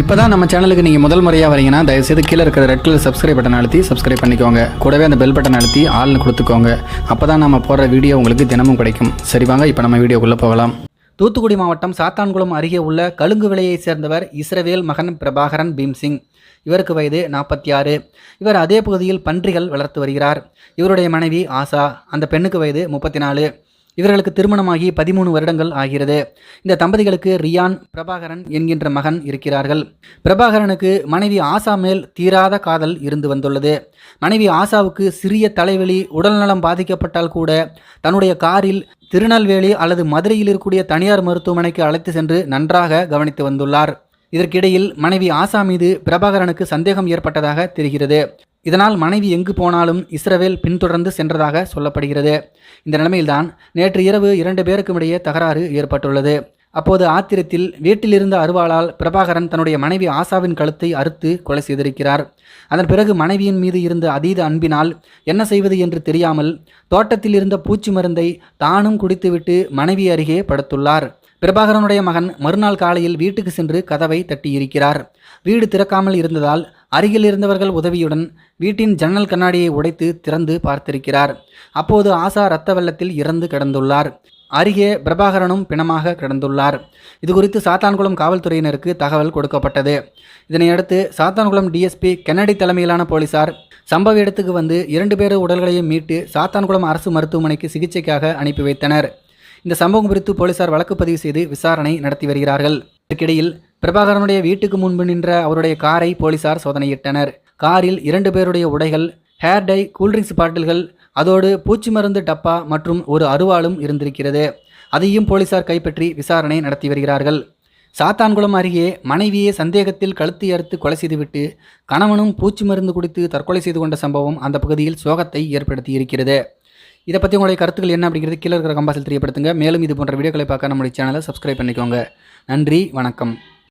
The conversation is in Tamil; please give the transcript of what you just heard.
இப்போ தான் நம்ம சேனலுக்கு நீங்கள் முதல் முறையாக வரீங்கன்னா தயவுசெய்து கீழே இருக்கிற ரெட் கலர் சப்ஸ்கிரைப் பட்டன் அழுத்தி சப்ஸ்கிரைப் பண்ணிக்கோங்க. கூடவே அந்த பெல் பட்டன் அழுத்தி ஆள்னு கொடுத்துக்கோங்க. அப்போ தான் நம்ம போடுற வீடியோ உங்களுக்கு தினமும் கிடைக்கும். சரி வாங்க இப்போ நம்ம வீடியோக்குள்ளே போகலாம். தூத்துக்குடி மாவட்டம் சாத்தான்குளம் அருகே உள்ள கழுங்கு விலையைச் சேர்ந்தவர் இஸ்ரவேல் மகன் பிரபாகரன் பீம்சிங். இவருக்கு வயது நாற்பத்தி ஆறு. இவர் அதே பகுதியில் பன்றிகள் வளர்த்து வருகிறார். இவருடைய மனைவி ஆசா. அந்த பெண்ணுக்கு வயது முப்பத்தி நாலு. இவர்களுக்கு திருமணமாகி பதிமூணு வருடங்கள் ஆகிறது. இந்த தம்பதிகளுக்கு ரியான் பிரபாகரன் என்கின்ற மகன் இருக்கிறார்கள். பிரபாகரனுக்கு மனைவி ஆசா மேல் தீராத காதல் இருந்து வந்துள்ளது. மனைவி ஆசாவுக்கு சிறிய தலைவலி உடல்நலம் பாதிக்கப்பட்டால் கூட தன்னுடைய காரில் திருநெல்வேலி அல்லது மதுரையில் இருக்கக்கூடிய தனியார் மருத்துவமனைக்கு அழைத்து சென்று நன்றாக கவனித்து வந்துள்ளார். இதற்கிடையில் மனைவி ஆசா மீது பிரபாகரனுக்கு சந்தேகம் ஏற்பட்டதாக தெரிகிறது. இதனால் மனைவி எங்கு போனாலும் இஸ்ரவேல் பின்தொடர்ந்து சென்றதாக சொல்லப்படுகிறது. இந்த நிலைமையில்தான் நேற்று இரவு இரண்டு பேருக்கும் இடையே தகராறு ஏற்பட்டுள்ளது. அப்போது ஆத்திரத்தில் வீட்டிலிருந்த அருவாளால் பிரபாகரன் தன்னுடைய மனைவி ஆசாவின் கழுத்தை அறுத்து கொலை செய்திருக்கிறார். அதன் பிறகு மனைவியின் மீது இருந்த அதீத அன்பினால் என்ன செய்வது என்று தெரியாமல் தோட்டத்தில் இருந்த பூச்சி மருந்தை தானும் குடித்துவிட்டு மனைவி அருகே படுத்துள்ளார். பிரபாகரனுடைய மகன் மறுநாள் காலையில் வீட்டுக்கு சென்று கதவை தட்டியிருக்கிறார். வீடு திறக்காமல் இருந்ததால் அருகில் இருந்தவர்கள் உதவியுடன் வீட்டின் ஜன்னல் கண்ணாடியை உடைத்து திறந்து பார்த்திருக்கிறார். அப்போது ஆசா இரத்த வெள்ளத்தில் இறந்து கிடந்துள்ளார். அருகே பிரபாகரனும் பிணமாக கிடந்துள்ளார். இது குறித்து சாத்தான்குளம் காவல்துறையினருக்கு தகவல் கொடுக்கப்பட்டது. இதனையடுத்து சாத்தான்குளம் டிஎஸ்பி கென்னடி தலைமையிலான போலீசார் சம்பவ இடத்துக்கு வந்து இரண்டு பேர் உடல்களையும் மீட்டு சாத்தான்குளம் அரசு மருத்துவமனைக்கு சிகிச்சைக்காக அனுப்பி வைத்தனர். இந்த சம்பவம் குறித்து போலீசார் வழக்கு பதிவு செய்து விசாரணை நடத்தி வருகிறார்கள். இதற்கிடையில் பிரபாகரனுடைய வீட்டுக்கு முன்பு நின்ற அவருடைய காரை போலீசார் சோதனையிட்டனர். காரில் இரண்டு பேருடைய உடைகள் ஹேர் டை கூல்ட்ரிங்க்ஸ் பாட்டில்கள் அதோடு பூச்சி மருந்து டப்பா மற்றும் ஒரு அருவாளும் இருந்திருக்கிறது. அதையும் போலீசார் கைப்பற்றி விசாரணை நடத்தி வருகிறார்கள். சாத்தான்குளம் அருகே மனைவியை சந்தேகத்தில் கழுத்து அறுத்து கொலை செய்துவிட்டு கணவனும் பூச்சி மருந்து குடித்து தற்கொலை செய்து கொண்ட சம்பவம் அந்த பகுதியில் சோகத்தை ஏற்படுத்தி இருக்கிறது இதை பற்றி உங்களுடைய கருத்துக்கள் என்ன அப்படிங்கிறது கீழே இருக்கிற கம்பாசில் தெரியப்படுத்துங்க. மேலும் இது போன்ற வீடியோக்களை பார்க்க நம்முடைய சேனலை சப்ஸ்கிரைப் பண்ணிக்கோங்க. நன்றி வணக்கம்.